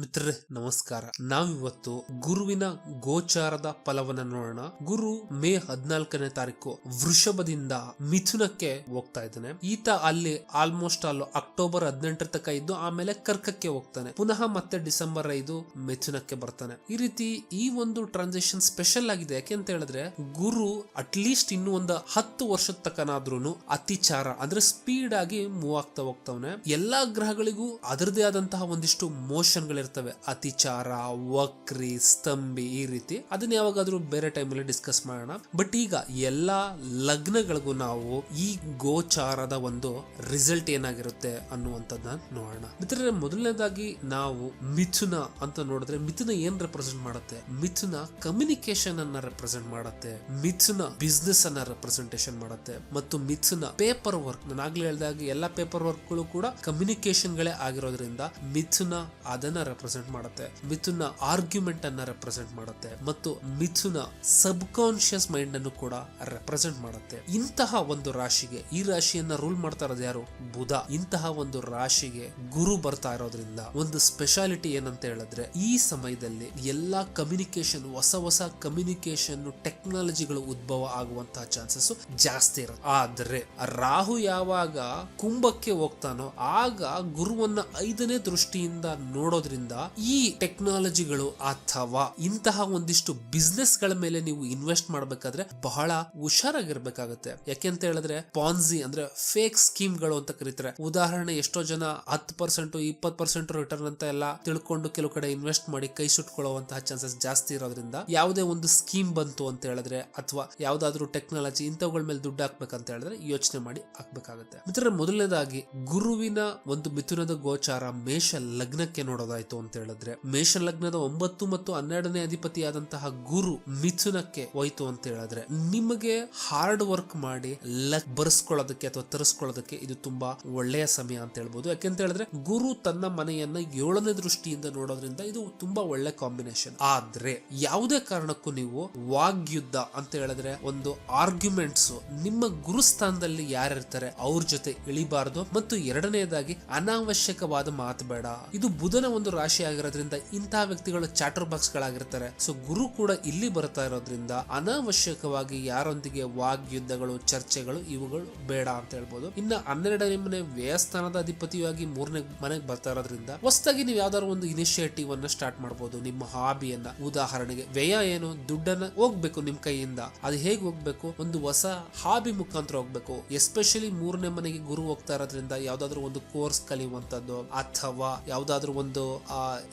ಮಿತ್ರರೇ, ನಮಸ್ಕಾರ. ನಾವಿವತ್ತು ಗುರುವಿನ ಗೋಚಾರದ ಫಲವನ್ನ ನೋಡೋಣ. ಗುರು ಮೇ ಹದಿನಾಲ್ಕನೇ ತಾರೀಕು ವೃಷಭದಿಂದ ಮಿಥುನಕ್ಕೆ ಹೋಗ್ತಾ ಇದ್ದಾನೆ. ಈತ ಅಲ್ಲಿ ಆಲ್ಮೋಸ್ಟ್ ಆಲ್ ಅಕ್ಟೋಬರ್ ಹದಿನೆಂಟರ ತನಕ ಇದ್ದು, ಆಮೇಲೆ ಕರ್ಕಕ್ಕೆ ಹೋಗ್ತಾನೆ. ಪುನಃ ಮತ್ತೆ ಡಿಸೆಂಬರ್ ಐದು ಮಿಥುನಕ್ಕೆ ಬರ್ತಾನೆ. ಈ ರೀತಿ ಈ ಒಂದು ಟ್ರಾನ್ಸಾಕ್ಷನ್ ಸ್ಪೆಷಲ್ ಆಗಿದೆ. ಯಾಕೆ ಅಂತ ಹೇಳಿದ್ರೆ, ಗುರು ಅಟ್ ಲೀಸ್ಟ್ ಇನ್ನು ಒಂದು ಹತ್ತು ವರ್ಷದ ತಕನಾದ್ರೂ ಅತಿಚಾರ, ಅಂದ್ರೆ ಸ್ಪೀಡ್ ಆಗಿ ಮೂವ್ ಆಗ್ತಾ ಹೋಗ್ತಾವನೆ. ಎಲ್ಲಾ ಗ್ರಹಗಳಿಗೂ ಅದರದೇ ಆದಂತಹ ಒಂದಿಷ್ಟು ಮೋಷನ್ ಗಳಿರ್ತವೆ ಅತಿಚಾರ, ವಕ್ರಿ, ಸ್ತಂಭಿ ಈ ರೀತಿ. ಅದನ್ನ ಯಾವಾಗಾದ್ರೂ ಬೇರೆ ಟೈಮಲ್ಲಿ ಡಿಸ್ಕಸ್ ಮಾಡೋಣ. ಬಟ್ ಈಗ ಎಲ್ಲಾ ಲಗ್ನಗಳಿಗೂ ನಾವು ಈ ಗೋಚಾರದ ಒಂದು ರಿಸಲ್ಟ್ ಏನಾಗಿರುತ್ತೆ ಅನ್ನುವಂಥದ್ದನ್ನ ನೋಡೋಣ. ಮಿತ್ರರೇ, ಮೊದಲನೇದಾಗಿ ನಾವು ಮಿಥುನ ಅಂತ ನೋಡಿದ್ರೆ ಮಿಥುನ ಏನ್ ರೆಪ್ರೆಸೆಂಟ್ ಮಾಡುತ್ತೆ? ಮಿಥುನ ಕಮ್ಯುನಿಕೇಶನ್ ಅನ್ನ ರೆಪ್ರೆಸೆಂಟ್ ಮಾಡುತ್ತೆ. ಮಿಥುನ ಬಿಸ್ನೆಸ್ ಅನ್ನ ರೆಪ್ರೆಸೆಂಟೇಷನ್ ಮಾಡುತ್ತೆ. ಮತ್ತು ಮಿಥುನ ಪೇಪರ್ ವರ್ಕ್ ನಾನು ಆಗ್ಲೇ ಹೇಳಿದಾಗ ಎಲ್ಲಾ ಪೇಪರ್ ವರ್ಕ್ಗಳು ಕೂಡ ಕಮ್ಯುನಿಕೇಶನ್ ಗಳೇ ಆಗಿರೋದ್ರಿಂದ ಮಿಥುನ ಅದನ್ನ ರೆಪ್ರೆಸೆಂಟ್ ಮಾಡುತ್ತೆ. ಮಿಥುನ ಆರ್ಗ್ಯುಮೆಂಟ್ ಅನ್ನ ರೆಪ್ರೆಸೆಂಟ್ ಮಾಡುತ್ತೆ. ಮತ್ತು ಮಿಥುನ ಸಬ್ ಕಾನ್ಶಿಯಸ್ ಮೈಂಡ್ ಅನ್ನು ಕೂಡ ರೆಪ್ರೆಸೆಂಟ್ ಮಾಡುತ್ತೆ. ಇಂತಹ ಒಂದು ರಾಶಿಗೆ ಈ ರಾಶಿಯನ್ನ ರೂಲ್ ಮಾಡ್ತಾ ಇರೋದು ಯಾರು? ಬುಧ. ಇಂತಹ ಒಂದು ರಾಶಿಗೆ ಗುರು ಬರ್ತಾ ಇರೋದ್ರಿಂದ ಒಂದು ಸ್ಪೆಷಾಲಿಟಿ ಏನಂತ ಹೇಳಿದ್ರೆ ಈ ಸಮಯದಲ್ಲಿ ಎಲ್ಲಾ ಕಮ್ಯುನಿಕೇಶನ್ ಹೊಸ ಹೊಸ ಕಮ್ಯುನಿಕೇಶನ್ ಟೆಕ್ನಾಲಜಿಗಳು ಉದ್ಭವ ಆಗುವಂತಹ ಚಾನ್ಸಸ್ ಜಾಸ್ತಿ ಇರುತ್ತೆ. ಆದ್ರೆ ರಾಹು ಯಾವಾಗ ಕುಂಭಕ್ಕೆ ಹೋಗ್ತಾನೋ ಆಗ ಗುರುವನ್ನ ಐದನೇ ದೃಷ್ಟಿಯಿಂದ ನೋಡೋದ್ರಿಂದ ಈ ಟೆಕ್ನಾಲಜಿಗಳು ಅಥವಾ ಇಂತಹ ಒಂದಿಷ್ಟು ಬಿಸ್ನೆಸ್ಗಳ ಮೇಲೆ ನೀವು ಇನ್ವೆಸ್ಟ್ ಮಾಡಬೇಕಾದ್ರೆ ಬಹಳ ಹುಷಾರಾಗಿರ್ಬೇಕಾಗತ್ತೆ. ಯಾಕೆಂತ ಹೇಳಿದ್ರೆ ಪಾನ್ಸಿ ಅಂದ್ರೆ ಫೇಕ್ ಸ್ಕೀಮ್ಗಳು ಅಂತ ಕರೀತಾರೆ. ಉದಾಹರಣೆ ಎಷ್ಟೋ ಜನ ಹತ್ತು ಪರ್ಸೆಂಟ್ ಇಪ್ಪತ್ತು ಪರ್ಸೆಂಟ್ ರಿಟರ್ನ್ ಅಂತ ಎಲ್ಲ ತಿಳ್ಕೊಂಡು ಕೆಲವು ಕಡೆ ಇನ್ವೆಸ್ಟ್ ಮಾಡಿ ಕೈ ಸುಟ್ಕೊಳ್ಳುವಂತಹ ಚಾನ್ಸಸ್ ಜಾಸ್ತಿ ಇರೋದ್ರಿಂದ ಯಾವುದೇ ಒಂದು ಸ್ಕೀಮ್ ಬಂತು ಅಂತ ಹೇಳಿದ್ರೆ ಅಥವಾ ಯಾವ್ದಾದ್ರು ಟೆಕ್ನಾಲಜಿ ಇಂಥವುಗಳ ಮೇಲೆ ದುಡ್ಡು ಹಾಕ್ಬೇಕಂತ ಹೇಳಿದ್ರೆ ಯೋಚನೆ ಮಾಡಿ ಹಾಕ್ಬೇಕಾಗತ್ತೆ. ಮಿತ್ರರ, ಮೊದಲನೇದಾಗಿ ಗುರುವಿನ ಒಂದು ಮಿಥುನದ ಗೋಚಾರ ಮೇಷ ಲಗ್ನಕ್ಕೆ ನೋಡೋದಾಯ್ತು. ಅಂತ ಹೇಳಿದ್ರೆ ಮೇಷ ಲಗ್ನದ ಒಂಬತ್ತು ಮತ್ತು ಹನ್ನೆರಡನೇ ಅಧಿಪತಿಯಾದಂತಹ ಗುರು ಮಿಥುನಕ್ಕೆ ಹೋಯ್ತು ಅಂತ ಹೇಳಿದ್ರೆ ನಿಮಗೆ ಹಾರ್ಡ್ ವರ್ಕ್ ಮಾಡಿ ಲಕ್ ಬರ್ಸ್ಕೊಳ್ಳೋದಕ್ಕೆ ಅಥವಾ ತರಿಸ್ಕೊಳ್ಳೋದಕ್ಕೆ ಇದು ತುಂಬಾ ಒಳ್ಳೆಯ ಸಮಯ ಅಂತ ಹೇಳ್ಬೋದು. ಯಾಕೆಂತ ಹೇಳಿದ್ರೆ ಗುರು ತನ್ನ ಮನೆಯನ್ನ ಏಳನೇ ದೃಷ್ಟಿಯಿಂದ ನೋಡೋದ್ರಿಂದ ಇದು ತುಂಬಾ ಒಳ್ಳೆ ಕಾಂಬಿನೇಷನ್ ಆದ್ರೆ ಯಾವುದೇ ಕಾರಣಕ್ಕೂ ನೀವು ವಾಗ್ಯುದ್ಧ ಅಂತ ಹೇಳಿದ್ರೆ ಒಂದು ಆರ್ಗ್ಯುಮೆಂಟ್ಸ್ ನಿಮ್ಮ ಗುರುಸ್ಥಾನದಲ್ಲಿ ಯಾರಿರ್ತಾರೆ ಅವ್ರ ಜೊತೆ ಇಳಿಬಾರದು ಮತ್ತು ಎರಡನೇದಾಗಿ ಅನಾವಶ್ಯಕವಾದ ಮಾತು ಬೇಡ. ಇದು ಬುಧನ ಒಂದು ರಾಶಿ ಆಗಿರೋದ್ರಿಂದ ಇಂತಹ ವ್ಯಕ್ತಿಗಳು ಚಾಟರ್ ಬಾಕ್ಸ್ ಗಳಾಗಿರ್ತಾರೆ ಸೊ ಗುರು ಕೂಡ ಇಲ್ಲಿ ಬರ್ತಾ ಇರೋದ್ರಿಂದ ಅನಾವಶ್ಯಕವಾಗಿ ಯಾರೊಂದಿಗೆ ವಾಗ್ಯುದ್ಧಗಳು, ಚರ್ಚೆಗಳು ಇವುಗಳು ಬೇಡ ಅಂತ ಹೇಳ್ಬೋದು. ಇನ್ನು ಹನ್ನೆರಡನೇ ಮನೆ ವ್ಯಯಸ್ಥಾನದ ಅಧಿಪತಿಯಾಗಿ ಮೂರನೇ ಮನೆಗೆ ಬರ್ತಾ ಇರೋದ್ರಿಂದ ಹೊಸದಾಗಿ ನೀವು ಯಾವ್ದಾದ್ರು ಒಂದು ಇನಿಷಿಯೇಟಿವ್ ಅನ್ನ ಸ್ಟಾರ್ಟ್ ಮಾಡಬಹುದು ನಿಮ್ಮ ಹಾಬಿಯನ್ನ ಉದಾಹರಣೆಗೆ ವ್ಯಯ ಏನು? ದುಡ್ಡನ್ನ ಹೋಗ್ಬೇಕು ನಿಮ್ ಕೈಯಿಂದ. ಅದು ಹೇಗೆ ಹೋಗ್ಬೇಕು? ಒಂದು ಹೊಸ ಹಾಬಿ ಮುಖಾಂತರ ಹೋಗ್ಬೇಕು. ಎಸ್ಪೆಷಲಿ ಮೂರನೇ ಮನೆಗೆ ಗುರು ಹೋಗ್ತಾ ಇರೋದ್ರಿಂದ ಯಾವ್ದಾದ್ರು ಒಂದು ಕೋರ್ಸ್ ಕಲಿಯುವಂತದ್ದು ಅಥವಾ ಯಾವ್ದಾದ್ರು ಒಂದು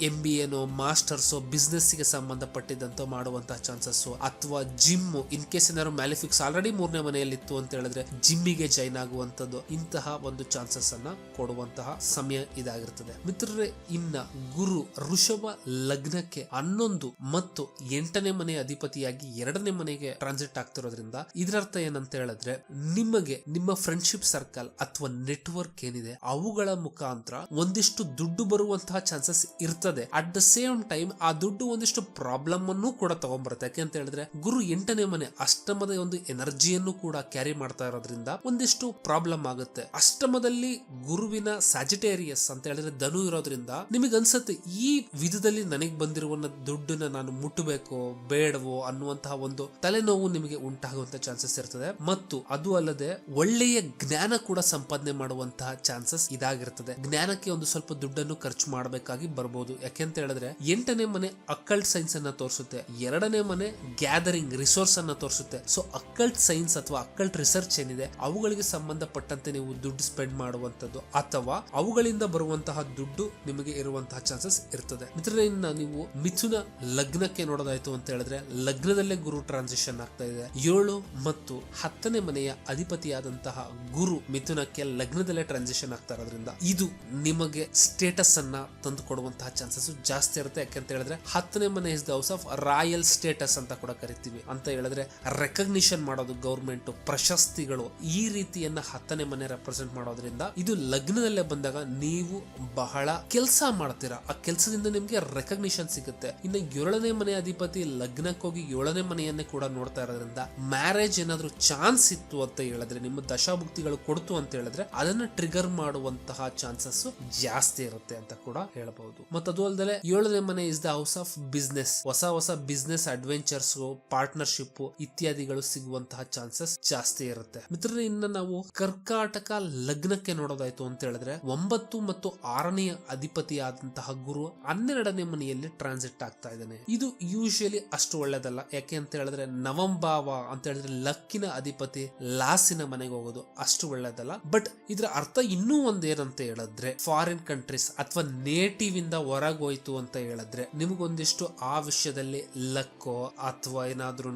ಎಂ ಬಿ ಎನೋ ಮಾಸ್ಟರ್ಸ್ ಬಿಸ್ನೆಸ್ಸಿಗೆ ಸಂಬಂಧಪಟ್ಟಿದ್ದಂಥ ಮಾಡುವಂತಹ ಚಾನ್ಸಸ್ಸು ಅಥವಾ ಜಿಮ್ ಇನ್ ಕೇಸ್ ಏನಾದ್ರು ಮ್ಯಾಲಿಫಿಕ್ಸ್ ಆಲ್ರೆಡಿ ಮೂರನೇ ಮನೆಯಲ್ಲಿ ಇತ್ತು ಅಂತ ಹೇಳಿದ್ರೆ ಜಿಮ್ಮಿಗೆ ಜಾಯ್ನ್ ಆಗುವಂಥದ್ದು ಇಂತಹ ಒಂದು ಚಾನ್ಸಸ್ ಅನ್ನ ಕೊಡುವಂತಹ ಸಮಯ ಇದಾಗಿರ್ತದೆ. ಮಿತ್ರರೇ, ಇನ್ನ ಗುರು ಋಷಭ ಲಗ್ನಕ್ಕೆ ಹನ್ನೊಂದು ಮತ್ತು ಎಂಟನೇ ಮನೆ ಅಧಿಪತಿಯಾಗಿ ಎರಡನೇ ಮನೆಗೆ ಟ್ರಾನ್ಸಿಟ್ ಆಗ್ತಿರೋದ್ರಿಂದ ಇದರರ್ಥ ಏನಂತ ಹೇಳಿದ್ರೆ ನಿಮಗೆ ನಿಮ್ಮ ಫ್ರೆಂಡ್ಶಿಪ್ ಸರ್ಕಲ್ ಅಥವಾ ನೆಟ್ವರ್ಕ್ ಏನಿದೆ ಅವುಗಳ ಮುಖಾಂತರ ಒಂದಿಷ್ಟು ದುಡ್ಡು ಬರುವಂತಹ ಚಾನ್ಸಸ್ ಇರ್ತದೆ. ಅಟ್ ದ ಸೇಮ್ ಟೈಮ್ ಆ ದುಡ್ಡು ಒಂದಿಷ್ಟು ಪ್ರಾಬ್ಲಮ್ ಅನ್ನು ಕೂಡ ತಗೊಂಡ್ಬರುತ್ತೆ ಯಾಕೆ ಅಂತ ಹೇಳಿದ್ರೆ, ಗುರು ಎಂಟನೇ ಮನೆ ಅಷ್ಟಮದ ಒಂದು ಎನರ್ಜಿಯನ್ನು ಕೂಡ ಕ್ಯಾರಿ ಮಾಡ್ತಾ ಇರೋದ್ರಿಂದ ಒಂದಿಷ್ಟು ಪ್ರಾಬ್ಲಮ್ ಆಗುತ್ತೆ. ಅಷ್ಟಮದಲ್ಲಿ ಗುರುವಿನ ಸ್ಯಾಜಿಟೇರಿಯಸ್ ಅಂತ ಹೇಳಿದ್ರೆ ಧನು ಇರೋದ್ರಿಂದ ನಿಮಗೆ ಅನ್ಸುತ್ತೆ, ಈ ವಿಧದಲ್ಲಿ ನನಗೆ ಬಂದಿರುವ ದುಡ್ಡನ್ನ ನಾನು ಮುಟ್ಟಬೇಕು, ಬೇಡವೋ ಅನ್ನುವಂತಹ ಒಂದು ತಲೆನೋವು ನಿಮಗೆ ಉಂಟಾಗುವಂತಹ ಚಾನ್ಸಸ್ ಇರ್ತದೆ. ಮತ್ತು ಅದು ಅಲ್ಲದೆ ಒಳ್ಳೆಯ ಜ್ಞಾನ ಕೂಡ ಸಂಪಾದನೆ ಮಾಡುವಂತಹ ಚಾನ್ಸಸ್ ಇದಾಗಿರ್ತದೆ. ಜ್ಞಾನಕ್ಕೆ ಒಂದು ಸ್ವಲ್ಪ ದುಡ್ಡನ್ನು ಖರ್ಚು ಮಾಡಬೇಕಾಗಿ ಬರಬಹುದು ಯಾಕೆಂತ ಹೇಳಿದ್ರೆ, ಎಂಟನೇ ಮನೆ ಅಕ್ಕಲ್ಟ್ ಸೈನ್ಸ್ ಅನ್ನ ತೋರಿಸುತ್ತೆ, ಎರಡನೇ ಮನೆ ಗ್ಯಾದರಿಂಗ್ ರಿಸೋರ್ಸ್ ಅನ್ನ ತೋರಿಸುತ್ತೆ. ಸೊ ಅಕ್ಕಲ್ಟ್ ಸೈನ್ಸ್ ಅಥವಾ ಅಕ್ಕಲ್ಟ್ ರಿಸರ್ಚ್ ಏನಿದೆ, ಅವುಗಳಿಗೆ ಸಂಬಂಧಪಟ್ಟಂತೆ ನೀವು ದುಡ್ಡು ಸ್ಪೆಂಡ್ ಮಾಡುವಂತದ್ದು ಅಥವಾ ಅವುಗಳಿಂದ ಬರುವಂತಹ ದುಡ್ಡು ನಿಮಗೆ ಇರುವಂತಹ ಚಾನ್ಸಸ್ ಇರ್ತದೆ. ಮಿತ್ರರೇ ನೀವು ಮಿಥುನ ಲಗ್ನಕ್ಕೆ ನೋಡೋದಾಯ್ತು ಅಂತ ಹೇಳಿದ್ರೆ, ಲಗ್ನದಲ್ಲೇ ಗುರು ಟ್ರಾನ್ಸಿಷನ್ ಆಗ್ತಾ ಇದೆ. ಏಳು ಮತ್ತು ಹತ್ತನೇ ಮನೆಯ ಅಧಿಪತಿಯಾದಂತಹ ಗುರು ಮಿಥುನಕ್ಕೆ ಲಗ್ನದಲ್ಲೇ ಟ್ರಾನ್ಸಿಷನ್ ಆಗ್ತಾ ಇರೋದ್ರಿಂದ, ಇದು ನಿಮಗೆ ಸ್ಟೇಟಸ್ ಅನ್ನ ತಂದು ಕೊಡುವಂತಹ ಚಾನ್ಸಸ್ ಜಾಸ್ತಿ ಇರುತ್ತೆ. ಯಾಕೆಂತ ಹೇಳಿದ್ರೆ ಹತ್ತನೇ ಮನೆ is the house of royal status ಅಂತ ಕೂಡ ಕರಿತೀವಿ. ಅಂತ ಹೇಳಿದ್ರೆ ರೆಕಗ್ನಿಷನ್ ಮಾಡೋದು ಗೌರ್ಮೆಂಟ್ ಪ್ರಶಸ್ತಿಗಳು ಈ ರೀತಿಯನ್ನ ಹತ್ತನೇ ಮನೆ ರೆಪ್ರೆಸೆಂಟ್ ಮಾಡೋದ್ರಿಂದ ಇದು ಲಗ್ನದಲ್ಲೇ ಬಂದಾಗ ನೀವು ಬಹಳ ಕೆಲಸ ಮಾಡ್ತೀರಾ. ಆ ಕೆಲಸದಿಂದ ನಿಮ್ಗೆ ರೆಕಗ್ನಿಷನ್ ಸಿಗುತ್ತೆ. ಇನ್ನು ಏಳನೇ ಮನೆ ಅಧಿಪತಿ ಲಗ್ನಕ್ಕೆ ಹೋಗಿ ಏಳನೇ ಮನೆಯನ್ನೇ ಕೂಡ ನೋಡ್ತಾ ಇರೋದ್ರಿಂದ ಮ್ಯಾರೇಜ್ ಏನಾದ್ರೂ ಚಾನ್ಸ್ ಇತ್ತು ಅಂತ ಹೇಳಿದ್ರೆ, ನಿಮ್ಮ ದಶಾಭುಕ್ತಿಗಳು ಕೊಡ್ತು ಅಂತ ಹೇಳಿದ್ರೆ ಅದನ್ನ ಟ್ರಿಗರ್ ಮಾಡುವಂತಹ ಚಾನ್ಸಸ್ ಜಾಸ್ತಿ ಇರುತ್ತೆ ಅಂತ ಕೂಡ ಹೇಳಬಹುದು ಹೇಳ್ಬೋದು ಮತ್ತು ಅದು ಅಲ್ಲದೆ ಏಳನೇ ಮನೆ is the house of business ಹೊಸ ಹೊಸ ಬಿಸ್ನೆಸ್ ಅಡ್ವೆಂಚರ್ಸ್ ಪಾರ್ಟ್ನರ್ಶಿಪ್ ಇತ್ಯಾದಿಗಳು ಸಿಗುವಂತಹ ಚಾನ್ಸಸ್ ಜಾಸ್ತಿ ಇರುತ್ತೆ. ಮಿತ್ರರೇ, ಇನ್ನ ನಾವು ಕರ್ಕಾಟಕ ಲಗ್ನಕ್ಕೆ ನೋಡೋದಾಯ್ತು ಅಂತ ಹೇಳಿದ್ರೆ ಒಂಬತ್ತು ಮತ್ತು ಆರನೆಯ ಅಧಿಪತಿಯಾದಂತಹ ಗುರು ಹನ್ನೆರಡನೇ ಮನೆಯಲ್ಲಿ ಟ್ರಾನ್ಸಿಟ್ ಆಗ್ತಾ ಇದ್ದಾನೆ. ಇದು ಯೂಶಲಿ ಅಷ್ಟು ಒಳ್ಳೇದಲ್ಲ. ಯಾಕೆ ಅಂತ ಹೇಳಿದ್ರೆ ನವಂಭಾವ ಅಂತ ಹೇಳಿದ್ರೆ ಲಕ್ಕಿನ ಅಧಿಪತಿ ಲಾಸಿನ ಮನೆಗೆ ಹೋಗೋದು ಅಷ್ಟು ಒಳ್ಳೇದಲ್ಲ. ಬಟ್ ಇದ್ರ ಅರ್ಥ ಇನ್ನೂ ಒಂದೇನಂತ ಹೇಳಿದ್ರೆ ಫಾರಿನ್ ಕಂಟ್ರೀಸ್ ಅಥವಾ ನೇಟಿವ್ ಇಂದ ಹೊರಗೋಯ್ತು ಅಂತ ಹೇಳಿದ್ರೆ ನಿಮಗೊಂದಿಷ್ಟು ಆ ವಿಷಯದಲ್ಲಿ ಲಕ್ಕೋ ಅಥವಾ ಏನಾದ್ರೂ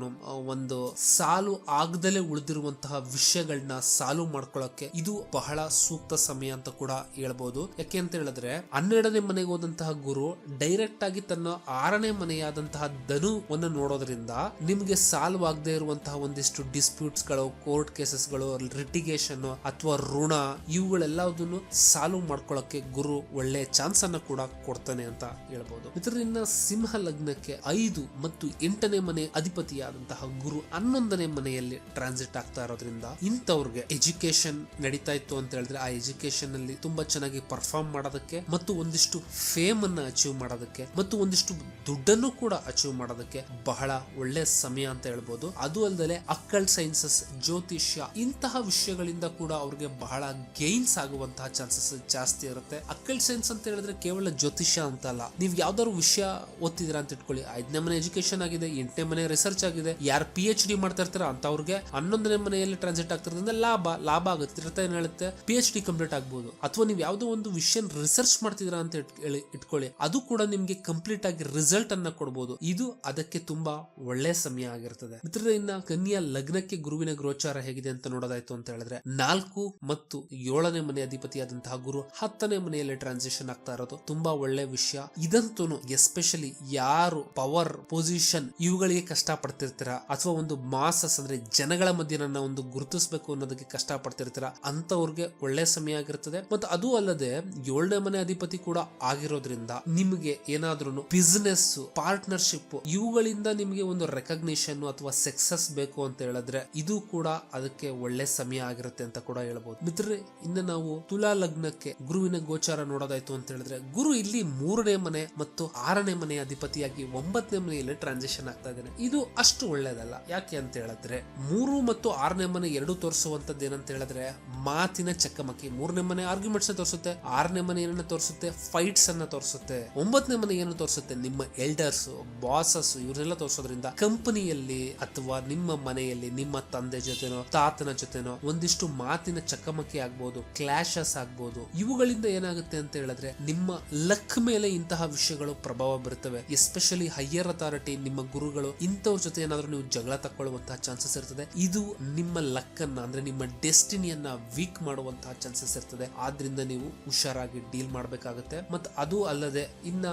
ಒಂದು ಸಾಲು ಆಗದಲ್ಲೇ ಉಳಿದಿರುವಂತಹ ವಿಷಯಗಳನ್ನ ಸಾಲು ಮಾಡ್ಕೊಳ್ಳೋಕೆ ಇದು ಬಹಳ ಸೂಕ್ತ ಸಮಯ ಅಂತ ಕೂಡ ಹೇಳ್ಬೋದು. ಯಾಕೆ ಅಂತ ಹೇಳಿದ್ರೆ, ಹನ್ನೆರಡನೇ ಮನೆಗೆ ಹೋದಂತಹ ಗುರು ಡೈರೆಕ್ಟ್ ಆಗಿ ತನ್ನ ಆರನೇ ಮನೆಯಾದಂತಹ ಧನುವನ್ನು ನೋಡೋದ್ರಿಂದ ನಿಮ್ಗೆ ಸಾಲ್ವ್ ಆಗದೆ ಇರುವಂತಹ ಒಂದಿಷ್ಟು ಡಿಸ್ಪ್ಯೂಟ್ಸ್ಗಳು ಕೋರ್ಟ್ ಕೇಸಸ್ಗಳು ರಿಟಿಗೇಷನ್ ಅಥವಾ ಋಣ ಇವುಗಳೆಲ್ಲದನ್ನು ಸಾಲ್ವ್ ಮಾಡ್ಕೊಳ್ಳೋಕೆ ಗುರು ಒಳ್ಳೆ ಚಾನ್ಸ್ ಅನ್ನ ಕೂಡ ಕೊಡ್ತಾನೆ ಅಂತ ಹೇಳ್ಬೋದು. ಇದರಿಂದ ಸಿಂಹ ಲಗ್ನಕ್ಕೆ ಐದು ಮತ್ತು ಎಂಟನೇ ಮನೆ ಅಧಿಪತಿಯಾದಂತಹ ಗುರು ಹನ್ನೊಂದನೇ ಮನೆಯಲ್ಲಿ ಟ್ರಾನ್ಸಿಟ್ ಆಗ್ತಾ ಇರೋದ್ರಿಂದ ಇಂಥವ್ರಿಗೆ ಎಜುಕೇಶನ್ ನಡೀತಾ ಇತ್ತು ಅಂತ ಹೇಳಿದ್ರೆ ಆ ಎಜುಕೇಶನ್ ಅಲ್ಲಿ ತುಂಬಾ ಚೆನ್ನಾಗಿ ಪರ್ಫಾರ್ಮ್ ಮಾಡೋದಕ್ಕೆ ಮತ್ತು ಒಂದಿಷ್ಟು ಫೇಮ್ ಅನ್ನ ಅಚೀವ್ ಮಾಡೋದಕ್ಕೆ ಮತ್ತು ಒಂದಿಷ್ಟು ದುಡ್ಡನ್ನು ಕೂಡ ಅಚೀವ್ ಮಾಡೋದಕ್ಕೆ ಬಹಳ ಒಳ್ಳೆ ಸಮಯ ಅಂತ ಹೇಳ್ಬೋದು. ಅದು ಅಲ್ಲದೆ ಅಕ್ಕಲ್ ಸೈನ್ಸಸ್ ಜ್ಯೋತಿಷ್ಯ ಇಂತಹ ವಿಷಯಗಳಿಂದ ಕೂಡ ಅವ್ರಿಗೆ ಬಹಳ ಗೈನ್ಸ್ ಆಗುವಂತಹ ಚಾನ್ಸಸ್ ಜಾಸ್ತಿ ಇರುತ್ತೆ. ಅಕ್ಕಲ್ ಸೈನ್ಸ್ ಅಂತ ಹೇಳಿದ್ರೆ ಕೇವಲ ಜ್ಯೋತಿಷ್ಯ ಅಂತ ಅಲ್ಲ ನೀವು ಯಾವ್ದಾದ್ರು ವಿಷಯ ಓದ್ತಿದ್ರಾ ಅಂತ ಇಟ್ಕೊಳ್ಳಿ. ಐದನೇ ಮನೆ ಎಜುಕೇಶನ್ ಆಗಿದೆ, ಎಂಟನೇ ಮನೆ ರಿಸರ್ಚ್ ಆಗಿದೆ, ಯಾರು ಪಿ ಎಚ್ ಡಿ ಮಾಡ್ತಾ ಇರ್ತಾರ ಅಂತವ್ರಿಗೆ ಹನ್ನೊಂದನೇ ಮನೆಯಲ್ಲಿ ಟ್ರಾನ್ಸಿಟ್ ಆಗ್ತಿರೋದ್ರಿಂದ ಲಾಭ ಲಾಭ ಆಗುತ್ತೆ. ಇರ್ತಾ ಏನ್ ಹೇಳುತ್ತೆ? ಪಿ ಎಚ್ ಡಿ ಕಂಪ್ಲೀಟ್ ಆಗ್ಬೋದು. ಅಥವಾ ನೀವು ಯಾವುದೋ ಒಂದು ವಿಷಯ ರಿಸರ್ಚ್ ಮಾಡ್ತಿದ್ರಾ ಅಂತ ಇಟ್- ಇಟ್ಕೊಳ್ಳಿ. ಅದು ಕೂಡ ನಿಮ್ಗೆ ಕಂಪ್ಲೀಟ್ ಆಗಿ ರಿಸಲ್ಟ್ ಅನ್ನ ಕೊಡಬಹುದು ಇದು ಅದಕ್ಕೆ ತುಂಬಾ ಒಳ್ಳೆ ಸಮಯ ಆಗಿರ್ತದೆ. ಮಿತ್ರರೇ, ಇನ್ನ ಕನ್ಯಾ ಲಗ್ನಕ್ಕೆ ಗುರುವಿನ ಗ್ರೋಚಾರ ಹೇಗಿದೆ ಅಂತ ನೋಡೋದಾಯ್ತು ಅಂತ ಹೇಳಿದ್ರೆ, ನಾಲ್ಕು ಮತ್ತು ಏಳನೇ ಮನೆ ಅಧಿಪತಿಯಾದಂತಹ ಗುರು ಹತ್ತನೇ ಮನೆಯಲ್ಲಿ ಟ್ರಾನ್ಸಿಷನ್ ಆಗ್ತಾ ಇರೋದು. ತುಂಬಾ ಒಳ್ಳೆ ವಿಷಯ. ಇದಂತೂ ಎಸ್ಪೆಷಲಿ ಯಾರು ಪವರ್ ಪೊಸಿಷನ್ ಇವುಗಳಿಗೆ ಕಷ್ಟ ಪಡ್ತಿರ್ತೀರಾ ಅಥವಾ ಒಂದು ಮಾಸಸ್ ಅಂದ್ರೆ ಜನಗಳ ಮಧ್ಯೆ ನನ್ನ ಒಂದು ಗುರುತಿಸಬೇಕು ಅನ್ನೋದಕ್ಕೆ ಕಷ್ಟ ಪಡ್ತಿರ್ತೀರಾ ಅಂತವ್ರಿಗೆ ಒಳ್ಳೆ ಸಮಯ ಆಗಿರ್ತದೆ. ಮತ್ತು ಅದು ಅಲ್ಲದೆ ಏಳನೇ ಮನೆ ಅಧಿಪತಿ ಕೂಡ ಆಗಿರೋದ್ರಿಂದ ನಿಮಗೆ ಏನಾದ್ರೂ ಬಿಸ್ನೆಸ್ ಪಾರ್ಟ್ನರ್ಶಿಪ್ ಇವುಗಳಿಂದ ನಿಮಗೆ ಒಂದು ರೆಕಗ್ನಿಷನ್ ಅಥವಾ ಸಕ್ಸಸ್ ಬೇಕು ಅಂತ ಹೇಳಿದ್ರೆ ಇದು ಕೂಡ ಅದಕ್ಕೆ ಒಳ್ಳೆ ಸಮಯ ಆಗಿರುತ್ತೆ ಅಂತ ಕೂಡ ಹೇಳ್ಬೋದು. ಮಿತ್ರರೇ, ಇನ್ನು ನಾವು ತುಲಾ ಲಗ್ನಕ್ಕೆ ಗುರುವಿನ ಗೋಚಾರ ನೋಡೋದಾಯ್ತು ಅಂತ ಹೇಳಿದ್ರೆ ಗುರು ಇಲ್ಲಿ ಮೂರನೇ ಮನೆ ಮತ್ತು ಆರನೇ ಮನೆಯ ಅಧಿಪತಿಯಾಗಿ ಒಂಬತ್ತನೇ ಮನೆಯಲ್ಲಿ ಟ್ರಾನ್ಸಿಷನ್ ಆಗ್ತಾ ಇದ್ದಾನೆ. ಇದು ಅಷ್ಟು ಒಳ್ಳೇದಲ್ಲ ಯಾಕೆ ಅಂತ ಹೇಳಿದ್ರೆ, ಮೂರು ಮತ್ತು ಆರನೇ ಮನೆ ಎರಡು ತೋರಿಸುವಂತದ್ದು ಏನಂತ ಹೇಳಿದ್ರೆ, ಮಾತಿನ ಚಕಮಕಿ. ಮೂರನೇ ಮನೆ ಆರ್ಗ್ಯುಮೆಂಟ್ಸ್ ತೋರಿಸುತ್ತೆ, ಆರನೇ ಮನೆ ಏನನ್ನ ತೋರಿಸುತ್ತೆ ಫೈಟ್ಸ್ ಅನ್ನ ತೋರಿಸುತ್ತೆ, ಒಂಬತ್ತನೇ ಮನೆ ಏನು ತೋರಿಸುತ್ತೆ, ನಿಮ್ಮ ಎಲ್ಡರ್ಸ್ ಬಾಸಸ್ ಇವರೆಲ್ಲ ತೋರಿಸೋದ್ರಿಂದ ಕಂಪನಿಯಲ್ಲಿ ಅಥವಾ ನಿಮ್ಮ ಮನೆಯಲ್ಲಿ, ನಿಮ್ಮ ತಂದೆ ಜೊತೆನೋ, ತಾತನ ಜೊತೆನೋ ಒಂದಿಷ್ಟು ಮಾತಿನ ಚಕಮಕಿ ಆಗ್ಬೋದು ಕ್ಲಾಶಸ್ ಆಗ್ಬೋದು. ಇವುಗಳಿಂದ ಏನಾಗುತ್ತೆ ಅಂತ ಹೇಳಿದ್ರೆ, ನಿಮ್ಮ ಲಕ್ ಮೇಲೆ ಇಂತಹ ವಿಷಯಗಳು ಪ್ರಭಾವ ಬೀರುತ್ತವೆ. ಎಸ್ಪೆಷಲಿ ಹೈಯರ್ ಅಥಾರಿಟಿ ನಿಮ್ಮ ಗುರುಗಳು, ಇಂಥವ್ರ ಜೊತೆ ಏನಾದ್ರೂ ನೀವು ಜಗಳ ತಕ್ಕೊಳ್ಳುವಂತಹ ಚಾನ್ಸಸ್ ಇರ್ತದೆ. ಇದು ನಿಮ್ಮ ಲಕ್ ಅನ್ನ ಅಂದ್ರೆ ನಿಮ್ಮ ಡೆಸ್ಟಿನಿಯನ್ನ ವೀಕ್ ಮಾಡುವಂತಹ ಚಾನ್ಸಸ್ ಇರ್ತದೆ. ಆದ್ರಿಂದ ನೀವು ಹುಷಾರಾಗಿ ಡೀಲ್ ಮಾಡಬೇಕಾಗುತ್ತೆ. ಮತ್ತು ಅದು ಅಲ್ಲದೆ, ಇನ್ನ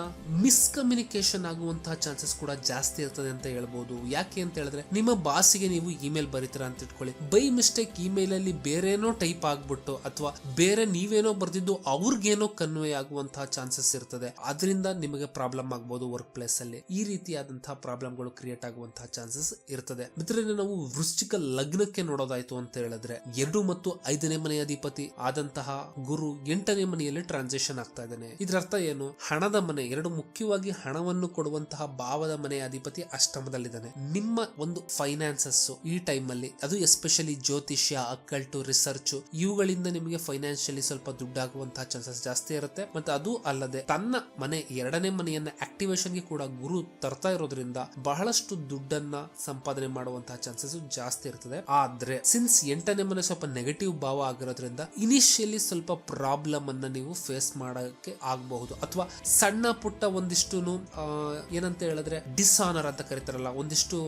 ಮಿಸ್ಕಮ್ಯುನಿಕೇಶನ್ ಆಗುವಂತಹ ಚಾನ್ಸಸ್ ಕೂಡ ಜಾಸ್ತಿ ಇರ್ತದೆ ಅಂತ ಹೇಳ್ಬೋದು. ಯಾಕೆ ಅಂತ ಹೇಳಿದ್ರೆ, ನಿಮ್ಮ ಬಾಸಿಗೆ ನೀವು ಇಮೇಲ್ ಬರೀತೀರಾ ಅಂತ ಇಟ್ಕೊಳ್ಳಿ. ಬೈ ಮಿಸ್ಟೇಕ್ ಇಮೇಲ್ ಅಲ್ಲಿ ಬೇರೆನೋ ಟೈಪ್ ಆಗ್ಬಿಟ್ಟು, ಅಥವಾ ಬೇರೆ ನೀವೇನೋ ಬರ್ದಿದ್ದು ಅವ್ರಿಗೇನೋ ಕನ್ವೆ ಆಗುವಂತಹ ಚಾನ್ಸಸ್ ಇರ್ತದೆ. ಅದರಿಂದ ನಿಮಗೆ ಪ್ರಾಬ್ಲಮ್ ಆಗ್ಬೋದು ವರ್ಕ್ ಪ್ಲೇಸ್ ಅಲ್ಲಿ. ಈ ರೀತಿಯಾದಂತಹ ಪ್ರಾಬ್ಲಮ್ಗಳು ಕ್ರಿಯೇಟ್ ಆಗುವಂತಹ ಚಾನ್ಸಸ್ ಇರ್ತದೆ. ಮಿತ್ರರೇ, ನಾವು ವೃಶ್ಚಿಕ ಲಗ್ನಕ್ಕೆ ನೋಡೋದಾಯ್ತು ಅಂತ ಹೇಳಿದ್ರೆ, ಎರಡು ಮತ್ತು ಐದನೇ ಮನೆಯ ಅಧಿಪತಿ ಆದಂತಹ ಗುರು ಎಂಟನೇ ಮನೆಯಲ್ಲಿ ಟ್ರಾನ್ಸಾಕ್ಷನ್ ಆಗ್ತಾ ಇದ್ದಾನೆ. ಇದರ ಅರ್ಥ ಏನು? ಹಣದ ಮನೆ, ಎರಡು ಮುಖ್ಯವಾಗಿ ಹಣವನ್ನು ಕೊಡುವಂತಹ ಭಾವದ ಮನೆಯ ಅಧಿಪತಿ ಅಷ್ಟಮದಲ್ಲಿದ್ದಾನೆ. ನಿಮ್ಮ ಒಂದು ಫೈನಾನ್ಸಸ್ ಈ ಟೈಮ್ ಅಲ್ಲಿ, ಅದು ಎಸ್ಪೆಷಲಿ ಜ್ಯೋತಿಷ್ಯ ಅಕ್ಕಲ್ಟು ರಿಸರ್ಚ್ ಇವುಗಳಿಂದ ನಿಮಗೆ ಫೈನಾನ್ಷಿಯಲಿ ಸ್ವಲ್ಪ ದುಡ್ಡಾಗುವಂತಹ ಚಾನ್ಸಸ್ ಜಾಸ್ತಿ ಇರುತ್ತೆ. ಮತ್ತೆ ಅದು ಅಲ್ಲದೆ ತನ್ನ ಮನೆ, ಎರಡನೇ ಮನೆಯನ್ನ ಆಕ್ಟಿವೇಶನ್ಗೆ ಕೂಡ ಗುರು ತರ್ತಾ ಇರೋದ್ರಿಂದ ಬಹಳಷ್ಟು ದುಡ್ಡನ್ನ ಸಂಪಾದನೆ ಮಾಡುವಂತಹ ಚಾನ್ಸಸ್ ಜಾಸ್ತಿ ಇರ್ತದೆ. ಆದ್ರೆ ಸಿನ್ಸ್ ಎಂಟನೇ ಮನೆ ಸ್ವಲ್ಪ ನೆಗೆಟಿವ್ ಭಾವ ಆಗಿರೋದ್ರಿಂದ ಇನಿಷಿಯಲಿ ಸ್ವಲ್ಪ ಪ್ರಾಬ್ಲಮ್ ಅನ್ನ ನೀವು ಫೇಸ್ ಮಾಡಕ್ಕೆ ಆಗಬಹುದು. ಅಥವಾ ಸಣ್ಣ ಪುಟ್ಟ ಒಂದಿಷ್ಟು ಏನಂತ ಹೇಳಿದ್ರೆ ಡಿಸಾನರ್ ಅಂತ ಕರೀತಾರಲ್ಲ, ಒಂದಿಷ್ಟು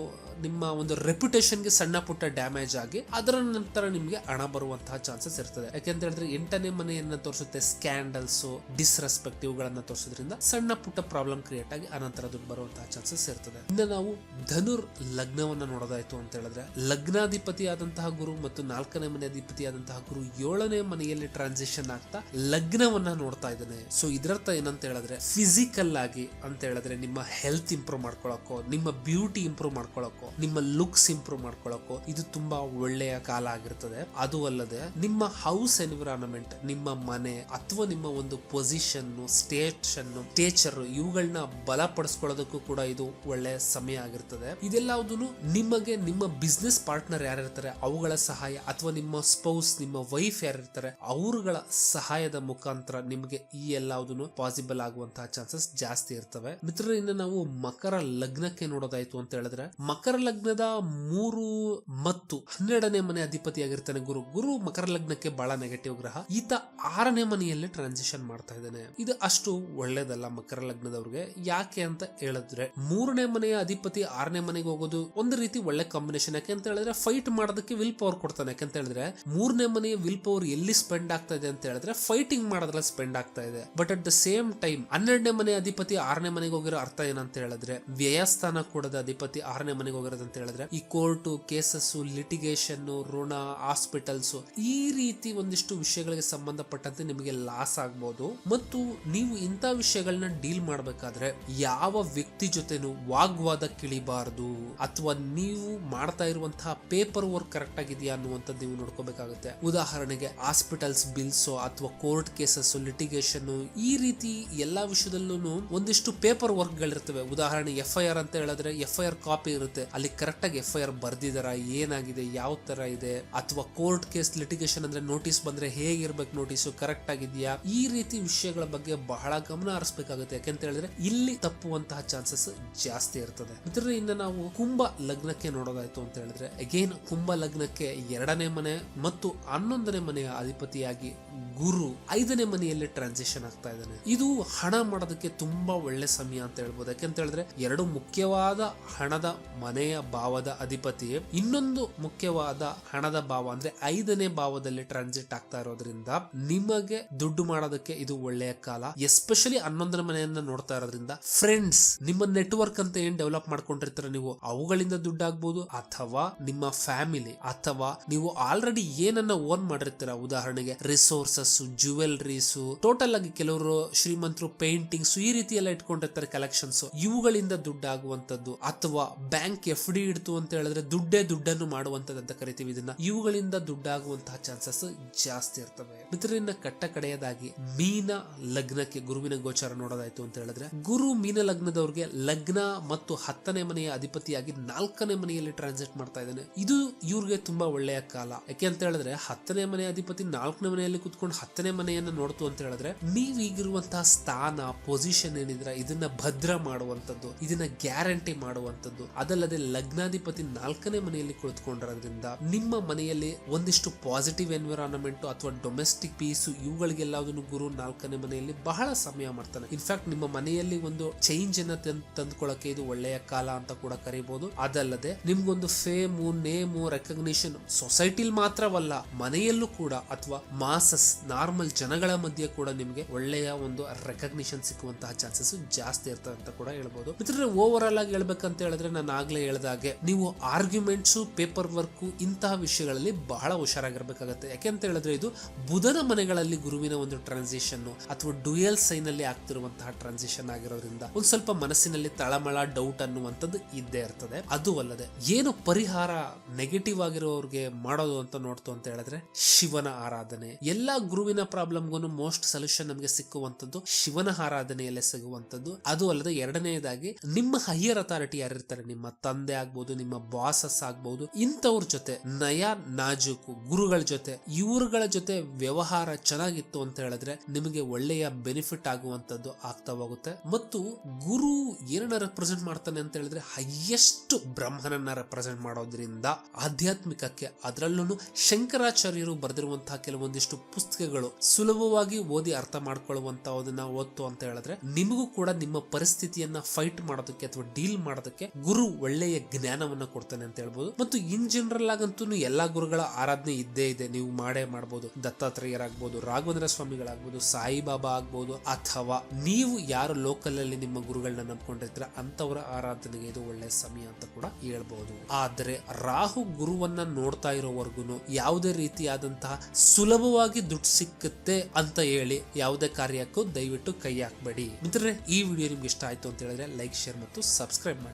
ನಿಮ್ಮ ಒಂದು ರೆಪ್ಯುಟೇಷನ್ಗೆ ಸಣ್ಣ ಪುಟ್ಟ ಡ್ಯಾಮೇಜ್ ಆಗಿ ಅದರ ನಂತರ ನಿಮಗೆ ಹಣ ಬರುವಂತಹ ಚಾನ್ಸಸ್ ಇರ್ತದೆ. ಯಾಕೆಂತ ಹೇಳಿದ್ರೆ ಎಂಟನೇ ಮನೆಯನ್ನ ತೋರಿಸುತ್ತೆ ಸ್ಕ್ಯಾಂಡಲ್ಸ್ ಡಿಸ್ರೆಸ್ಪೆಕ್ಟ್ ಇವುಗಳನ್ನ ತೋರಿಸೋದ್ರಿಂದ ಸಣ್ಣ ಪುಟ್ಟ ಪ್ರಾಬ್ಲಮ್ ಕ್ರಿಯೇಟ್ ಆಗಿ ಅನಂತರ ದುಡ್ಡು ಬರುವಂತಹ ಚಾನ್ಸಸ್ ಇರ್ತದೆ. ಇನ್ನು ನಾವು ಧನುರ್ ಲಗ್ನವನ್ನ ನೋಡೋದಾಯ್ತು ಅಂತ ಹೇಳಿದ್ರೆ ಲಗ್ನಾಧಿಪತಿ ಆದಂತಹ ಗುರು ಮತ್ತು ನಾಲ್ಕನೇ ಮನೆ ಅಧಿಪತಿ ಆದಂತಹ ಗುರು ಏಳನೇ ಮನೆಯಲ್ಲಿ ಟ್ರಾನ್ಸಿಷನ್ ಆಗ್ತಾ ಲಗ್ನವನ್ನ ನೋಡ್ತಾ ಇದ್ದಾನೆ. ಸೊ ಇದರರ್ಥ ಏನಂತ ಹೇಳಿದ್ರೆ ಫಿಸಿಕಲ್ ಆಗಿ ಅಂತ ಹೇಳಿದ್ರೆ ನಿಮ್ಮ ಹೆಲ್ತ್ ಇಂಪ್ರೂವ್ ಮಾಡ್ಕೊಳಕ್ಕೋ, ನಿಮ್ಮ ಬ್ಯೂಟಿ ಇಂಪ್ರೂವ್ ಮಾಡ್ಕೊಳಕ್ಕೋ, ನಿಮ್ಮ ಲುಕ್ಸ್ ಇಂಪ್ರೂವ್ ಮಾಡ್ಕೊಳಕ್ಕೋ ಇದು ತುಂಬಾ ಒಳ್ಳೆಯ ಕಾಲ ಆಗಿರ್ತದೆ. ಅದು ಅಲ್ಲದೆ ನಿಮ್ಮ ಹೌಸ್ ಎನ್ವಿರಾನ್ಮೆಂಟ್ ನಿಮ್ಮ ಮನೆ ಅಥವಾ ನಿಮ್ಮ ಒಂದು ಪೊಸಿಷನ್ ಸ್ಟೇಷನ್ ಟೇಚರ್ ಇವುಗಳನ್ನ ಬಲಪಡಿಸ್ಕೊಳ್ಳೋದಕ್ಕೂ ಕೂಡ ಇದು ಒಳ್ಳೆ ಸಮಯ ಆಗಿರ್ತದೆ. ಇದೆಲ್ಲದೂ ನಿಮಗೆ ನಿಮ್ಮ ಬಿಸ್ನೆಸ್ ಪಾರ್ಟ್ನರ್ ಯಾರಿರ್ತಾರೆ, ಅವುಗಳ ಸಹಾಯ ಅಥವಾ ನಿಮ್ಮ ಸ್ಪೌಸ್ ನಿಮ್ಮ ವೈಫ್ ಯಾರಿರ್ತಾರೆ, ಅವರುಗಳ ಸಹಾಯದ ಮುಖಾಂತರ ನಿಮಗೆ ಈ ಎಲ್ಲದನ್ನು ಪಾಸಿಬಲ್ ಆಗುವಂತಹ ಚಾನ್ಸಸ್ ಜಾಸ್ತಿ ಇರ್ತವೆ. ಮಿತ್ರರೇ, ಇನ್ನು ನಾವು ಮಕರ ಲಗ್ನಕ್ಕೆ ನೋಡೋದಾಯ್ತು ಅಂತ ಹೇಳಿದ್ರೆ, ಮಕರ ಲಗ್ನದ ಮೂರು ಮತ್ತು ಹನ್ನೆರಡನೇ ಮನೆ ಅಧಿಪತಿಯಾಗಿರ್ತಾನೆ ಗುರು. ಗುರು ಮಕರ ಲಗ್ನಕ್ಕೆ ಬಹಳ ನೆಗೆಟಿವ್ ಗ್ರಹ. ಈತ ಆರನೇ ಮನೆಯಲ್ಲಿ ಟ್ರಾನ್ಸಿಷನ್ ಮಾಡ್ತಾ ಇದ್ದಾನೆ. ಇದು ಅಷ್ಟು ಒಳ್ಳೇದಲ್ಲ ಮಕರ ಲಗ್ನದವ್ರಿಗೆ. ಯಾಕೆ ಅಂತ ಹೇಳಿದ್ರೆ, ಮೂರನೇ ಮನೆಯ ಅಧಿಪತಿ ಆರನೇ ಮನೆಗೆ ಹೋಗೋದು ಒಂದು ರೀತಿ ಒಳ್ಳೆ ಕಾಂಬಿನೇಷನ್ ಯಾಕೆ ಅಂತ ಹೇಳಿದ್ರೆ ಫೈಟ್ ಮಾಡೋದಕ್ಕೆ ವಿಲ್ ಪವರ್ ಕೊಡ್ತಾನೆ. ಯಾಕಂತ ಹೇಳಿದ್ರೆ, ಮೂರನೇ ಮನೆಯ ವಿಲ್ ಪವರ್ ಎಲ್ಲಿ ಸ್ಪೆಂಡ್ ಆಗ್ತಾ ಇದೆ ಅಂತ ಹೇಳಿದ್ರೆ ಫೈಟಿಂಗ್ ಮಾಡೋದ್ರಲ್ಲಿ ಸ್ಪೆಂಡ್ ಆಗ್ತಾ ಇದೆ. But at the same time ಹನ್ನೆರಡನೇ ಮನೆ ಅಧಿಪತಿ ಆರನೇ ಮನೆಗೆ ಹೋಗಿರೋ ಅರ್ಥ ಏನಂತ ಹೇಳಿದ್ರೆ, ವ್ಯಯಸ್ಥಾನ ಕೂಡದ ಅಧಿಪತಿ ಆರನೇ ಮನೆಗೆ ಹೋಗಿರೋದು ಅಂತ ಹೇಳಿದ್ರೆ, ಈ ಕೋರ್ಟು ಕೇಸಸ್ ಲಿಟಿಗೇಷನ್ ಋಣ ಹಾಸ್ಪಿಟಲ್ಸ್ ಈ ರೀತಿ ಒಂದಿಷ್ಟು ವಿಷಯಗಳಿಗೆ ಸಂಬಂಧಪಟ್ಟಂತೆ ನಿಮಗೆ ಲಾಸ್ ಆಗ್ಬಹುದು ಮತ್ತು ನೀವು ಇಂಥ ವಿಷಯಗಳನ್ನ ಡೀಲ್ ಮಾಡಬೇಕಾದ್ರೆ ಯಾವ ವ್ಯಕ್ತಿ ಜೊತೆನೂ ವಾಗ್ವಾದ ಕಿಳಿಬಾರ್ದು ಅಥವಾ ನೀವು ಮಾಡ್ತಾ ಇರುವಂತಹ ಪೇಪರ್ ವರ್ಕ್ ಕರೆಕ್ಟ್ ಆಗಿದೆಯಾ ಅನ್ನುವಂಥದ್ದು ನೀವು ನೋಡ್ಕೋಬೇಕಾಗುತ್ತೆ. ಉದಾಹರಣೆಗೆ ಹಾಸ್ಪಿಟಲ್ಸ್ ಬಿಲ್ಸ್ ಅಥವಾ ಕೋರ್ಟ್ ಕೇಸಸ್ ಲಿಟಿಗೇಷನ್ ಈ ರೀತಿ ಎಲ್ಲಾ ವಿಷಯದಲ್ಲೂ ಒಂದಿಷ್ಟು ಪೇಪರ್ ವರ್ಕ್ ಗಳಿರ್ತವೆ. ಉದಾಹರಣೆ ಎಫ್ ಐ ಆರ್ ಅಂತ ಹೇಳಿದ್ರೆ ಎಫ್ ಐ ಆರ್ ಕಾಪಿ ಇರುತ್ತೆ. ಅಲ್ಲಿ ಕರೆಕ್ಟ್ ಆಗಿ ಎಫ್ ಐ ಆರ್ ಬರ್ದಿದಾರ, ಏನಾಗಿದೆ, ಯಾವ ತರ ಇದೆ, ಅಥವಾ ಕೋರ್ಟ್ ಕೇಸ್ ಲಿಟಿಗೇಷನ್ ಅಂದ್ರೆ ನೋಟಿಸ್ ಬಂದ್ರೆ ಹೇಗಿರ್ಬೇಕು ನೋಟಿಸ್ ಕರೆಕ್ಟ್ ಆಗಿದೆಯಾ, ಈ ರೀತಿ ವಿಷಯಗಳ ಬಗ್ಗೆ ಬಹಳ ಗಮನ ಹರಿಸಬೇಕಾಗುತ್ತೆ. ಯಾಕೆಂತ ಹೇಳಿದ್ರೆ ಇಲ್ಲಿ ತಪ್ಪುವಂತಹ ಚಾನ್ಸಸ್ ಜಾಸ್ತಿ ಇರ್ತದೆ. ಇದರಿಂದ ನಾವು ಕುಂಭ ಲಗ್ನಕ್ಕೆ ನೋಡೋದಾಯ್ತು ಅಂತ ಹೇಳಿದ್ರೆ ಅಗೇನ್ ಕುಂಭ ಲಗ್ನಕ್ಕೆ ಎರಡನೇ ಮನೆ ಮತ್ತು ಹನ್ನೊಂದನೇ ಮನೆಯ ಅಧಿಪತಿಯಾಗಿ ಗುರು ಐದನೇ ಮನೆಯಲ್ಲಿ ಟ್ರಾನ್ಸಿಷನ್ ಆಗ್ತಾ ಇದ್ದಾನೆ. ಇದು ಹಣ ಮಾಡೋದಕ್ಕೆ ತುಂಬಾ ಒಳ್ಳೆ ಸಮಯ ಅಂತ ಹೇಳ್ಬೋದು. ಯಾಕೆಂತ ಹೇಳಿದ್ರೆ ಎರಡು ಮುಖ್ಯವಾದ ಹಣದ ಮನೆಯ ಭಾವದ ಅಧಿಪತಿ ಇನ್ನೊಂದು ಮುಖ್ಯವಾದ ಹಣದ ಭಾವ ಅಂದ್ರೆ ಐದನೇ ಭಾವದಲ್ಲಿ ಟ್ರಾನ್ಸಿಟ್ ಆಗ್ತಾ ಇರೋದ್ರಿಂದ ನಿಮಗೆ ದುಡ್ಡು ಮಾಡೋದಕ್ಕೆ ಇದು ಒಳ್ಳೆಯ ಕಾಲ. ಎಸ್ಪೆಷಲಿ ಹನ್ನೊಂದನೇ ಮನೆಯನ್ನ ನೋಡ್ತಾ ಇರೋದ್ರಿಂದ ಫ್ರೆಂಡ್ಸ್ ನಿಮ್ಮ ನೆಟ್ವರ್ಕ್ ಅಂತ ಏನ್ ಡೆವಲಪ್ ಮಾಡ್ಕೊಂಡಿರ್ತೀರ ನೀವು ಅವುಗಳಿಂದ ದುಡ್ಡು ಆಗ್ಬೋದು ಅಥವಾ ನಿಮ್ಮ ಫ್ಯಾಮಿಲಿ ಅಥವಾ ನೀವು ಆಲ್ರೆಡಿ ಏನನ್ನ ಓನ್ ಮಾಡಿರ್ತೀರ. ಉದಾಹರಣೆಗೆ ರಿಸೋರ್ಸಸ್ ಜುವೆಲ್ರೀಸ್ ಟೋಟಲ್ ಆಗಿ ಕೆಲವರು ಶ್ರೀಮಂತರು ಪೇಂಟಿಂಗ್ಸ್ ಈ ರೀತಿ ಎಲ್ಲ ಇಟ್ಕೊಂಡಿರ್ತಾರೆ ಕಲೆಕ್ಷನ್ಸ್ ಇವುಗಳಿಂದ ದುಡ್ಡಾಗುವಂತದ್ದು ಅಥವಾ ಬ್ಯಾಂಕ್ ಎಫ್ ಡಿ ಇಡ್ತು ಅಂತ ಹೇಳಿದ್ರೆ ದುಡ್ಡೇ ದುಡ್ಡನ್ನು ಮಾಡುವಂತದ್ದು ಅಂತ ಕರಿತೀವಿ ಇದನ್ನ. ಇವುಗಳಿಂದ ದುಡ್ಡಾಗುವಂತಹ ಚಾನ್ಸಸ್ ಜಾಸ್ತಿ ಇರ್ತವೆ. ಮಿತ್ರರಿಂದ ಕಟ್ಟ ಕಡೆಯದಾಗಿ ಮೀನ ಲಗ್ನಕ್ಕೆ ಗುರುವಿನ ಗೋಚಾರ ನೋಡೋದಾಯ್ತು ಅಂತ ಹೇಳಿದ್ರೆ, ಗುರು ಮೀನ ಲಗ್ನದವ್ರಿಗೆ ಲಗ್ನ ಮತ್ತು ಹತ್ತನೇ ಮನೆಯ ಅಧಿಪತಿಯಾಗಿ ನಾಲ್ಕನೇ ಮನೆಯಲ್ಲಿ ಟ್ರಾನ್ಸಿಟ್ ಮಾಡ್ತಾ ಇದ್ದಾನೆ. ಇದು ಇವ್ರಿಗೆ ತುಂಬಾ ಒಳ್ಳೆಯ ಕಾಲ. ಯಾಕೆ ಅಂತ ಹೇಳಿದ್ರೆ, ಹತ್ತನೇ ಮನೆಯ ಅಧಿಪತಿ ನಾಲ್ಕನೇ ಮನೆಯಲ್ಲಿ ಕುತ್ಕೊಂಡು ಹತ್ತನೇ ಮನೆಯನ್ನ ನೋಡ್ತು ಅಂತ ಹೇಳಿದ್ರೆ, ನೀವು ಈಗಿರುವಂತಹ ಸ್ಥಾನ ಪೊಸಿಷನ್ ಏನಿದ್ರೆ ಇದನ್ನ ಭದ್ರ ಮಾಡುವಂತದ್ದು ಇದನ್ನ ಗ್ಯಾರಂಟಿ ಮಾಡುವಂತದ್ದು ಅದಲ್ಲದೆ ಲಗ್ನಾಧಿಪತಿ ನಾಲ್ಕನೇ ಮನೆಯಲ್ಲಿ ಕುಳಿತುಕೊಂಡಿರೋದ್ರಿಂದ ನಿಮ್ಮ ಮನೆಯಲ್ಲಿ ಒಂದಿಷ್ಟು ಪಾಸಿಟಿವ್ ಎನ್ವಿರಾನ್ಮೆಂಟ್ ಅಥವಾ ಡೊಮೆಸ್ಟಿಕ್ ಪೀಸ್ ಇವುಗಳಿಗೆಲ್ಲದನ್ನು ಗುರು ನಾಲ್ಕನೇ ಮನೆಯಲ್ಲಿ ಬಹಳ ಸಮಯ ಮಾಡ್ತಾನೆ. ಇನ್ಫ್ಯಾಕ್ಟ್ ನಿಮ್ಮ ಮನೆಯಲ್ಲಿ ಒಂದು ಚೇಂಜ್ ಅನ್ನ ತಂದ್- ತಂದ್ಕೊಳ್ಳಕ್ಕೆ ಇದು ಒಳ್ಳೆಯ ಕಾಲ ಅಂತ ಕೂಡ ಕರಿಬಹುದು ಅದಲ್ಲದೆ ನಿಮ್ಗೊಂದು ಫೇಮು ನೇಮು ರೆಕಗ್ನಿಷನ್ ಸೊಸೈಟಿಲ್ ಮಾತ್ರವಲ್ಲ, ಮನೆಯಲ್ಲೂ ಕೂಡ ಅಥವಾ ನಾರ್ಮಲ್ ಜನಗಳ ಮಧ್ಯೆ ಕೂಡ ನಿಮಗೆ ಒಳ್ಳೆಯ ಒಂದು ರೆಕಗ್ನಿಷನ್ ಸಿಕ್ಕುವಂತಹ ಚಾನ್ಸಸ್ ಜಾಸ್ತಿ ಇರ್ತವೆ ಅಂತ ಕೂಡ ಹೇಳ್ಬೋದು. ಮಿತ್ರರೆ ಓವರ್ ಆಲ್ ಆಗಿ ಹೇಳ್ಬೇಕಂತ ಹೇಳಿದ್ರೆ ನಾನು ಆಗ್ಲೇ ಹೇಳ್ದಾಗೆ ನೀವು ಆರ್ಗ್ಯುಮೆಂಟ್ಸ್ ಪೇಪರ್ ವರ್ಕ್ ಇಂತಹ ವಿಷಯಗಳಲ್ಲಿ ಬಹಳ ಹುಷಾರಾಗಿರ್ಬೇಕಾಗತ್ತೆ. ಯಾಕೆಂತ ಹೇಳಿದ್ರೆ ಇದು ಬುಧನ ಮನೆಗಳಲ್ಲಿ ಗುರುವಿನ ಒಂದು ಟ್ರಾನ್ಸಿಷನ್ ಅಥವಾ ಡುಯಲ್ ಸೈನ್ ಅಲ್ಲಿ ಆಗ್ತಿರುವಂತಹ ಟ್ರಾನ್ಸಿಷನ್ ಆಗಿರೋದ್ರಿಂದ ಒಂದ್ ಸ್ವಲ್ಪ ಮನಸ್ಸಿನಲ್ಲಿ ತಳಮಳ ಡೌಟ್ ಅನ್ನುವಂಥದ್ದು ಇದ್ದೇ ಇರ್ತದೆ. ಅದು ಅಲ್ಲದೆ, ಏನು ಪರಿಹಾರ ನೆಗೆಟಿವ್ ಆಗಿರೋರಿಗೆ ಮಾಡೋದು ಅಂತ ನೋಡ್ತು ಅಂತ ಹೇಳಿದ್ರೆ ಶಿವನ ಆರಾಧನೆ, ಎಲ್ಲಾ ಗುರುವಿನ ಪ್ರಾಬ್ಲಮ್ಗೂ ಮೋಸ್ಟ್ ಸೊಲ್ಯೂಷನ್ ನಮಗೆ ಸಿಕ್ಕುವಂತದ್ದು ಶಿವನ ಆರಾಧನೆಯಲ್ಲೇ ಸಿಗುವಂಥದ್ದು. ಅದು ಅಲ್ಲದೆ ಎರಡನೆಯದಾಗಿ ನಿಮ್ಮ ಹೈಯರ್ ಅಥಾರಿಟಿ ಯಾರಿರ್ತಾರೆ? ನಿಮ್ಮ ತಂದೆ ಆಗ್ಬೋದು, ನಿಮ್ಮ ಬಾಸಸ್ ಆಗ್ಬಹುದು ಇಂಥವ್ರ ಜೊತೆ ನಯ, ನಾಜೂಕು, ಗುರುಗಳ ಜೊತೆ, ಇವರುಗಳ ಜೊತೆ ವ್ಯವಹಾರ ಚೆನ್ನಾಗಿತ್ತು ಅಂತ ಹೇಳಿದ್ರೆ ನಿಮಗೆ ಒಳ್ಳೆಯ ಬೆನಿಫಿಟ್ ಆಗುವಂತದ್ದು ಆಗ್ತಾ ಹೋಗುತ್ತೆ. ಮತ್ತು ಗುರು ಏನನ್ನ ರೆಪ್ರೆಸೆಂಟ್ ಮಾಡ್ತಾನೆ ಅಂತ ಹೇಳಿದ್ರೆ ಹೈಯೆಸ್ಟ್ ಬ್ರಹ್ಮನನ್ನ ರೆಪ್ರೆಸೆಂಟ್ ಮಾಡೋದ್ರಿಂದ ಆಧ್ಯಾತ್ಮಿಕಕ್ಕೆ ಅದರಲ್ಲೂ ಶಂಕರಾಚಾರ್ಯರು ಬರೆದಿರುವಂತಹ ಕೆಲವೊಂದಿಷ್ಟು ಪುಸ್ತಕಗಳು ಸುಲಭವಾಗಿ ಓದಿ ಅರ್ಥ ಮಾಡ್ಕೊಳ್ಳುವಂತಹದನ್ನ ಓದ್ತು ಅಂತ ಹೇಳಿದ್ರೆ ನಿಮಗೂ ಕೂಡ ನಿಮ್ಮ ಪರಿಸ್ಥಿತಿಯನ್ನ ಫೈಟ್ ಮಾಡೋದಕ್ಕೆ ಅಥವಾ ಡೀಲ್ ಮಾಡೋದಕ್ಕೆ ಗುರು ಒಳ್ಳೆಯ ಜ್ಞಾನವನ್ನ ಕೊಡ್ತಾನೆ ಅಂತ ಹೇಳ್ಬೋದು. ಮತ್ತು ಇನ್ ಜನರಲ್ ಆಗಂತೂ ಎಲ್ಲಾ ಗುರುಗಳ ಆರಾಧನೆ ಇದ್ದೇ ಇದೆ. ನೀವು ಮಾಡೇ ಮಾಡಬಹುದು ದತ್ತಾತ್ರೇಯರಾಗ್ಬೋದು ರಾಘವೇಂದ್ರ ಸ್ವಾಮಿಗಳಾಗ್ಬೋದು ಸಾಯಿಬಾಬಾ ಆಗ್ಬೋದು, ಅಥವಾ ನೀವು ಯಾರು ಲೋಕಲ್ ಅಲ್ಲಿ ನಿಮ್ಮ ಗುರುಗಳನ್ನ ನಂಬ್ಕೊಂಡಿರ್ತೀರ ಅಂತವರ ಆರಾಧನೆಗೆ ಇದು ಒಳ್ಳೆಯ ಸಮಯ ಅಂತ ಕೂಡ ಹೇಳ್ಬಹುದು ಆದರೆ ರಾಹು ಗುರುವನ್ನ ನೋಡ್ತಾ ಇರೋವರೆಗೂ ಯಾವುದೇ ರೀತಿಯಾದಂತಹ ಸುಲಭವಾಗಿ ದುಡ್ಡು ಸಿಕ್ಕುತ್ತೆ ಅಂತ ಹೇಳಿ ಯಾವುದೇ ಕಾರ್ಯಕ್ಕೂ ದಯವಿಟ್ಟು ಕೈ ಹಾಕ್ಬೇಡಿ. ಮಿತ್ರರೇ, ಈ ವಿಡಿಯೋ ನಿಮ್ಗೆ ಇಷ್ಟ ಆಯ್ತು ಅಂತ ಹೇಳಿದ್ರೆ ಲೈಕ್ ಶೇರ್ ಮತ್ತು ಸಬ್ಸ್ಕ್ರೈಬ್ ಮಾಡಿ.